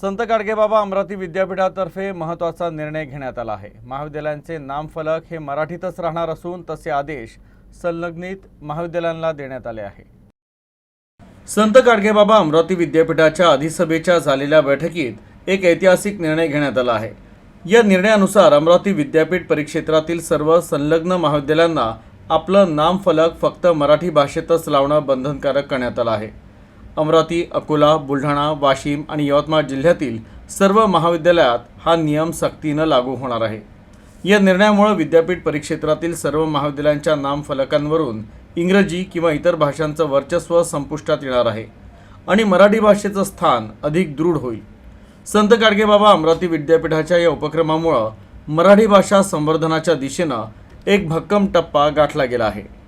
संत गाडगेबाबा अमरावती विद्यापीठातर्फे महत्त्वाचा निर्णय घेण्यात आला आहे. महाविद्यालयांचे नामफलक हे मराठीतच राहणार असून तसे आदेश संलग्नित महाविद्यालयांना देण्यात आले आहे. संत गाडगेबाबा अमरावती विद्यापीठाच्या अधिसभेच्या झालेल्या बैठकीत एक ऐतिहासिक निर्णय घेण्यात आला आहे. या निर्णयानुसार अमरावती विद्यापीठ परिक्षेत्रातील सर्व संलग्न महाविद्यालयांना आपलं नामफलक फक्त मराठी भाषेतच लावणं बंधनकारक करण्यात आलं आहे. अमरावती अकोला बुलढाणा वाशिम आणि यवतमाळ जिल्ह्यातील सर्व महाविद्यालयात हा नियम सक्तीनं लागू होणार आहे. या निर्णयामुळे विद्यापीठ परिक्षेत्रातील सर्व महाविद्यालयांच्या नामफलकांवरून इंग्रजी किंवा इतर भाषांचं वर्चस्व संपुष्टात येणार आहे आणि मराठी भाषेचं स्थान अधिक दृढ होईल. संत गाडगेबाबा अमरावती विद्यापीठाच्या या उपक्रमामुळं मराठी भाषा संवर्धनाच्या दिशेनं एक भक्कम टप्पा गाठला गेला आहे.